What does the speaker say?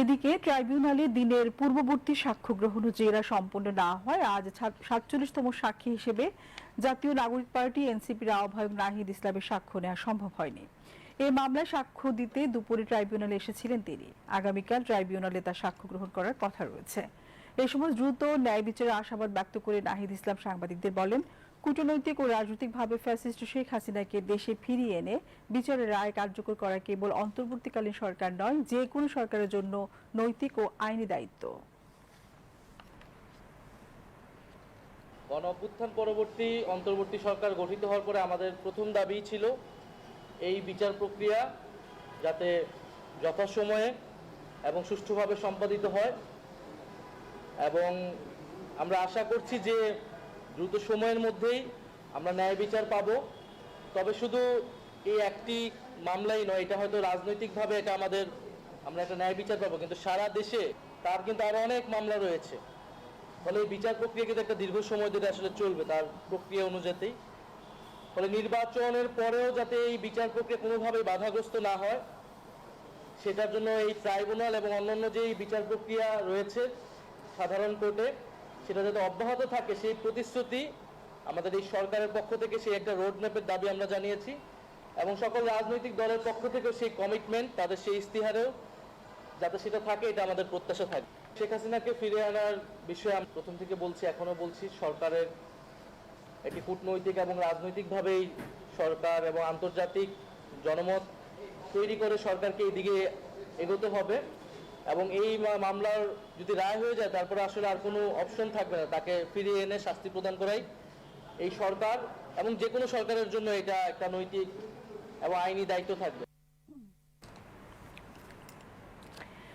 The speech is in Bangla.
এদিকে ট্রাইব্যুনালে দিনের পূর্ববর্তী সাক্ষ্য গ্রহণ জেরা সম্পন্ন না হয় আজ সাতচল্লিশতম সাক্ষী হিসেবে জাতীয় নাগরিক পার্টি এনসিপির আহ্বায়ক নাহিদ ইসলামের সাক্ষ্য নেওয়া সম্ভব হয়নি। এই মামলায় সাক্ষ্য দিতে দুপুরে ট্রাইব্যুনালে এসেছিলেন তিনি। আগামীকাল ট্রাইব্যুনালে তার সাক্ষ্য গ্রহণ করার কথা রয়েছে। এ সময় দ্রুত ন্যায় বিচারের আশাবাদ ব্যক্ত করে নাহিদ ইসলাম সাংবাদিকদের বলেন কূটনৈতিক ও রাজনৈতিকভাবে ফ্যাসিস্ট শেখ হাসিনাকে দেশে ফিরিয়ে এনে বিচারের রায় কার্যকর করা কেবল অন্তর্বর্তীকালীন সরকার নয়, যে কোনো সরকারের জন্য নৈতিক ও আইনি দায়িত্ব। গণ অভ্যুত্থান পরবর্তী অন্তর্বর্তী সরকার গঠিত হওয়ার পরে আমাদের প্রথম দাবি ছিল এই বিচার প্রক্রিয়া যাতে যথাসময়ে এবং সুষ্ঠুভাবে সম্পাদিত হয়। এবং আমরা আশা করছি যে দ্রুত সময়ের মধ্যেই আমরা ন্যায় বিচার পাবো। তবে শুধু এই একটি মামলাই নয়, এটা হয়তো রাজনৈতিকভাবে এটা আমাদের, আমরা একটা ন্যায় বিচার পাবো, কিন্তু সারা দেশে তার কিন্তু আরও অনেক মামলা রয়েছে। ফলে এই বিচার প্রক্রিয়া কিন্তু একটা দীর্ঘ সময় ধরে আসলে চলবে তার প্রক্রিয়া অনুযায়ী। ফলে নির্বাচনের পরেও যাতে এই বিচার প্রক্রিয়া কোনোভাবে বাধাগ্রস্ত না হয়, সেটার জন্য এই ট্রাইব্যুনাল এবং অন্যান্য যে বিচার প্রক্রিয়া রয়েছে সাধারণ কোর্টে সেটা যাতে অব্যাহত থাকে, সেই প্রতিশ্রুতি আমাদের এই সরকারের পক্ষ থেকে, সেই একটা রোড ম্যাপের দাবি আমরা জানিয়েছি এবং সকল রাজনৈতিক দলের পক্ষ থেকেও সেই কমিটমেন্ট তাদের সেই ইস্তিহারেও যাতে সেটা থাকে, এটা আমাদের প্রত্যাশা থাকে। শেখ হাসিনাকে ফিরে আনার বিষয়ে আমি প্রথম থেকে বলছি এখনও বলছি, সরকারের একটি কূটনৈতিক এবং রাজনৈতিকভাবেই সরকার এবং আন্তর্জাতিক জনমত তৈরি করে সরকারকে এই দিকে এগোতে হবে। এবং এই মামলার যদি রায় হয়ে যায়, তারপরে আসলে আর কোনো অপশন থাকবে না। তাকে ফিরিয়ে এনে শাস্তি প্রদান করাই এই সরকার এবং যে কোনো সরকারের জন্য এটা একটা নৈতিক এবং আইনি দায়িত্ব থাকবে।